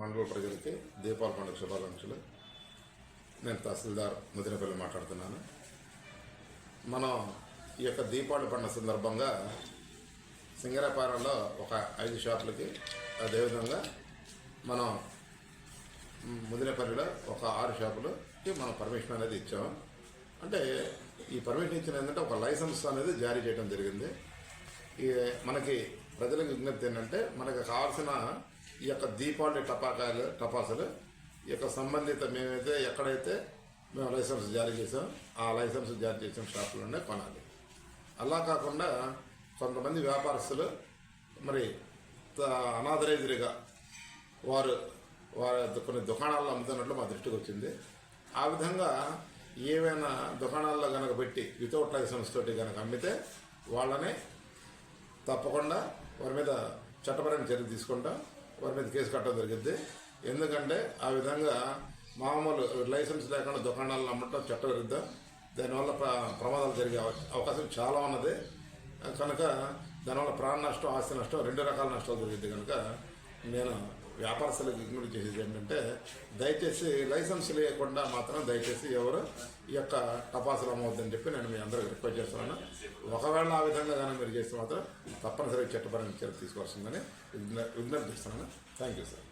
మండల ప్రజలకి దీపావళి పండుగ శుభాకాంక్షలు. నేను తహసీల్దార్ ముదినపల్లి మాట్లాడుతున్నాను. మనం ఈ యొక్క దీపావళి పండుగ సందర్భంగా సింగరాపారంలో ఒక ఐదు షాపులకి అదేవిధంగా మనం ముదినపల్లిలో ఒక ఆరు షాపులకి మనం పర్మిషన్ అనేది ఇచ్చాము అంటే ఈ పర్మిషన్ ఇచ్చిన ఏంటంటే ఒక లైసెన్స్ అనేది జారీ చేయడం జరిగింది. ఈ మనకి ప్రజలకు విజ్ఞప్తి ఏంటంటే మనకు కావాల్సిన ఈ యొక్క దీపావళి టపాకాయలు టపాసులు ఈ యొక్క సంబంధిత మేమైతే ఎక్కడైతే మేము లైసెన్స్ జారీ చేసాం ఆ లైసెన్స్ జారీ చేసిన షాపులోనే కొనాలి. అలా కాకుండా కొంతమంది వ్యాపారస్తులు మరి త- అనాథరైజులుగా వారు వారి కొన్ని దుకాణాల్లో అమ్ముతున్నట్లు మా దృష్టికి వచ్చింది. ఆ విధంగా ఏవైనా దుకాణాల్లో కనుక పెట్టి వితౌట్ లైసెన్స్ తోటి కనుక అమ్మితే వాళ్ళని తప్పకుండా వారి మీద చట్టపరమైన చర్య తీసుకుంటాం. వారి మీద కేసు కట్టడం జరిగింది. ఎందుకంటే ఆ విధంగా మామూలు లైసెన్స్ లేకుండా దుకాణాలను అమ్మటం చట్టవిరుద్ధం. దానివల్ల ప్రమాదాలు జరిగే అవకాశం చాలా ఉన్నది. కనుక దానివల్ల ప్రాణ నష్టం ఆస్తి నష్టం రెండు రకాల నష్టాలు జరిగింది కనుక నేను వ్యాపారస్తులకు విజ్ఞప్తి చేసేది ఏంటంటే దయచేసి లైసెన్స్ లేకుండా మాత్రం దయచేసి ఎవరు ఈ యొక్క టపాసులు అమ్మవద్దని చెప్పి నేను మీ అందరికి రిక్వెస్ట్ చేస్తున్నాను. ఒకవేళ ఆ విధంగా కానీ మీరు చేస్తే మాత్రం తప్పనిసరిగా చట్టపరమైన చర్య తీసుకోవాల్సిందని విజ్ఞప్తి చేస్తున్నాను. Thank you sir.